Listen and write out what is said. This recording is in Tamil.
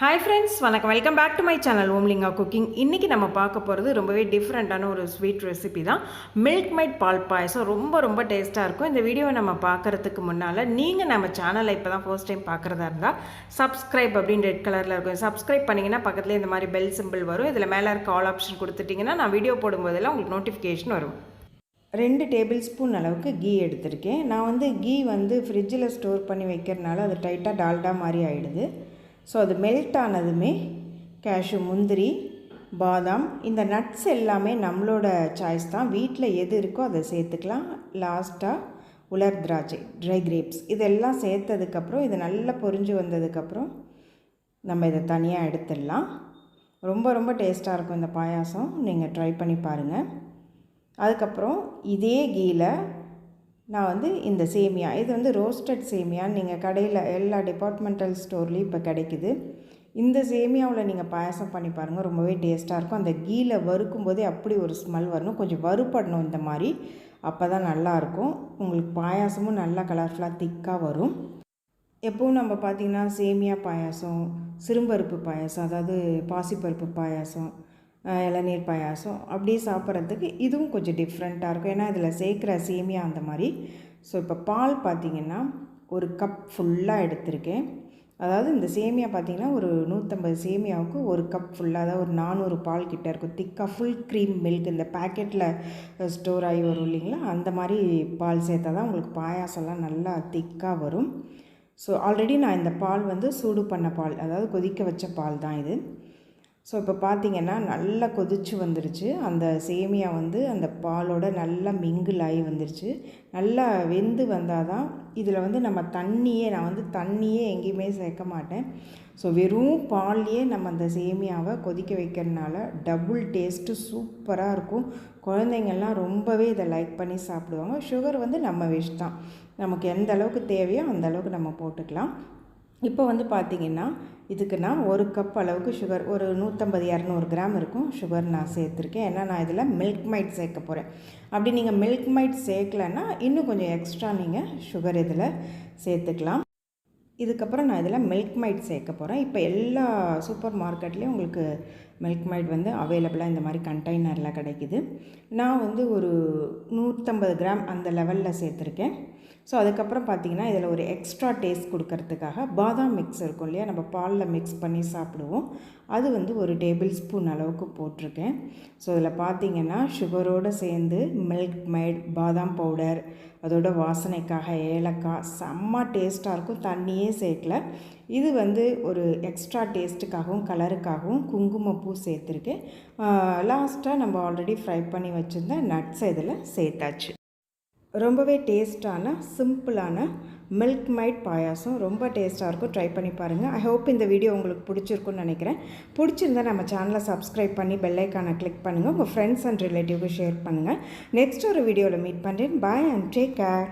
ஹாய் ஃப்ரெண்ட்ஸ் வணக்கம். Welcome back to my channel Omlinga cooking இன்றைக்கி நம்ம பார்க்க போகிறது ரொம்பவே டிஃப்ரெண்ட்டான ஒரு ஸ்வீட் ரெசிபி தான். மில்க் மைட் பால் பாயசம். ரொம்ப ரொம்ப டேஸ்ட்டாக இருக்கும். இந்த வீடியோவை நம்ம பார்க்குறதுக்கு முன்னால் நீங்கள் நம்ம சேனலை இப்போ தான் ஃபர்ஸ்ட் டைம் பார்க்குறதா இருந்தால் சப்ஸ்கிரைப் அப்படின்னு ரெட் கலரில் இருக்கும். சப்ஸ்கிரைப் பண்ணிங்கன்னா பக்கத்தில் இந்த மாதிரி பெல் சிம்பிள் வரும். இதில் மேலே இருக்க ஆல் ஆப்ஷன் கொடுத்துட்டிங்கன்னா நான் வீடியோ போடும்போதெல்லாம் உங்களுக்கு நோட்டிஃபிகேஷன் வரும். ரெண்டு டேபிள் ஸ்பூன் அளவுக்கு கீ எடுத்திருக்கேன். நான் வந்து கீ வந்து ஃப்ரிட்ஜில் ஸ்டோர் பண்ணி வைக்கிறனால அது டைட்டாக டால்டா மாதிரி ஆகிடுது ஸோ அது மெல்ட் ஆனதுமே கேஷு முந்திரி பாதாம் இந்த நட்ஸ் எல்லாமே நம்மளோட சாய்ஸ் தான். வீட்டில் எது இருக்கோ அதை சேர்த்துக்கலாம். லாஸ்ட்டாக உலர் திராட்சை ட்ரை கிரேப்ஸ் இதெல்லாம் சேர்த்ததுக்கப்புறம் இது நல்லா பொரிஞ்சு வந்ததுக்கப்புறம் நம்ம இதை தனியாக எடுத்துடலாம். ரொம்ப ரொம்ப டேஸ்ட்டாக இருக்கும் இந்த பாயாசம். நீங்கள் ட்ரை பண்ணி பாருங்கள் அதுக்கப்புறம் இதே கீயில் நான் வந்து இந்த சேமியா இது வந்து ரோஸ்டட் சேமியான்னு நீங்கள் கடையில் எல்லா டிபார்ட்மெண்டல் ஸ்டோர்லேயும் இப்போ கிடைக்குது. இந்த சேமியாவில் நீங்கள் பாயாசம் பண்ணி பாருங்கள் ரொம்பவே டேஸ்ட்டாக இருக்கும். அந்த கீயில் வறுக்கும் போதே அப்படி ஒரு ஸ்மெல் வரணும். கொஞ்சம் வறுப்படணும் இந்த மாதிரி அப்போ தான் நல்லாயிருக்கும் உங்களுக்கு பாயாசமும் நல்லா கலர்ஃபுல்லாக திக்காக வரும். எப்பவும் நம்ம பார்த்திங்கன்னா சேமியா பாயாசம் சிறும்பருப்பு பாயாசம் அதாவது பாசிப்பருப்பு பாயாசம் இளநீர் பாயாசம். அப்படியே சாப்பிட்றதுக்கு இதுவும் கொஞ்சம் டிஃப்ரெண்ட்டாக இருக்கும். ஏன்னா இதில் சேர்க்குற சேமியா அந்த மாதிரி. ஸோ இப்போ பால் பார்த்திங்கன்னா ஒரு கப் ஃபுல்லாக எடுத்திருக்கேன். அதாவது இந்த சேமியா பார்த்திங்கன்னா ஒரு நூற்றம்பது சேமியாவுக்கு ஒரு கப் ஃபுல்லாக அதாவது ஒரு நானூறு பால் கிட்டே இருக்கும். திக்காக ஃபுல் க்ரீம் மில்க் இந்த பேக்கெட்டில் ஸ்டோர் ஆகி வரும் இல்லைங்களா? அந்த மாதிரி பால் சேர்த்தா தான் உங்களுக்கு பாயாசம்லாம் நல்லா திக்காக வரும். ஸோ ஆல்ரெடி நான் இந்த பால் வந்து சூடு பண்ண பால் அதாவது கொதிக்க வச்ச பால் தான் இது. ஸோ இப்போ பார்த்திங்கன்னா நல்லா கொதிச்சு வந்துருச்சு. அந்த சேமியா வந்து அந்த பாலோட நல்லா மிங்கிள் ஆகி வந்துருச்சு. நல்லா வெந்து வந்தால் தான் இதில் வந்து நம்ம தண்ணியே நான் வந்து தண்ணியே எங்கேயுமே சேர்க்க மாட்டேன். ஸோ வெறும் பால்லையே நம்ம அந்த சேமியாவை கொதிக்க வைக்கிறதுனால டபுள் டேஸ்ட்டு சூப்பராக இருக்கும். குழந்தைங்கள்லாம் ரொம்பவே இதை லைக் பண்ணி சாப்பிடுவாங்க. சுகர் வந்து நம்ம விஷ் தான். நமக்கு எந்த அளவுக்கு தேவையோ அந்த அளவுக்கு நம்ம போட்டுக்கலாம். இப்போ வந்து பார்த்திங்கன்னா இதுக்கு நான் ஒரு கப் அளவுக்கு சுகர் ஒரு நூற்றம்பது இரநூறு கிராம் இருக்கும் சுகர் நான் சேர்த்துருக்கேன். ஏன்னா நான் இதில் மில்க் மைட் சேர்க்க போகிறேன் அப்படி நீங்கள் மில்க் மைட் சேர்க்கலன்னா இன்னும் கொஞ்சம் எக்ஸ்ட்ரா நீங்கள் சுகர் இதில் சேர்த்துக்கலாம். இதுக்கப்புறம் நான் இதில் மில்க் மைட் சேர்க்க போகிறேன் இப்போ எல்லா சூப்பர் மார்க்கெட்லேயும் உங்களுக்கு மில்க் மைட் வந்து அவைலபிளாக இந்த மாதிரி கண்டெய்னரில் கிடைக்குது. நான் வந்து ஒரு நூற்றம்பது கிராம் அந்த லெவலில் சேர்த்துருக்கேன். ஸோ அதுக்கப்புறம் பார்த்திங்கன்னா இதில் ஒரு எக்ஸ்ட்ரா டேஸ்ட் கொடுக்கறதுக்காக பாதாம் மிக்ஸ் இருக்கும் இல்லையா? நம்ம பாலில் மிக்ஸ் பண்ணி சாப்பிடுவோம். அது வந்து ஒரு டேபிள் ஸ்பூன் அளவுக்கு போட்டிருக்கேன். ஸோ இதில் பார்த்திங்கன்னா சுகரோடு சேர்ந்து மில்க் மைட் பாதாம் பவுடர் அதோட வாசனைக்காக ஏலக்காய் செம்ம டேஸ்ட்டாக இருக்கும். தண்ணியே சேர்க்கல. இது வந்து ஒரு எக்ஸ்ட்ரா டேஸ்ட்டுக்காகவும் கலருக்காகவும் குங்குமப்பூ சேர்த்துருக்கேன் லாஸ்ட்டாக நம்ம ஆல்ரெடி ஃப்ரை பண்ணி வச்சுருந்த நட்ஸை இதில் சேர்த்தாச்சு. ரொம்பவே டேஸ்ட்டான சிம்பிளான மில்க் மைட் பாயாசம். ரொம்ப டேஸ்ட்டாக இருக்கும். ட்ரை பண்ணி பாருங்கள் ஐ ஹோப் இந்த வீடியோ உங்களுக்கு பிடிச்சிருக்குன்னு நினைக்கிறேன். பிடிச்சிருந்தா நம்ம சேனலை சப்ஸ்கிரைப் பண்ணி பெல்லைக்கானை கிளிக் பண்ணுங்கள் உங்கள் ஃப்ரெண்ட்ஸ் அண்ட் ரிலேட்டிவ்க்கு ஷேர் பண்ணுங்கள் நெக்ஸ்ட் ஒரு வீடியோவில் மீட் பண்ணுறேன் பாய் அண்ட் டேக் கேர்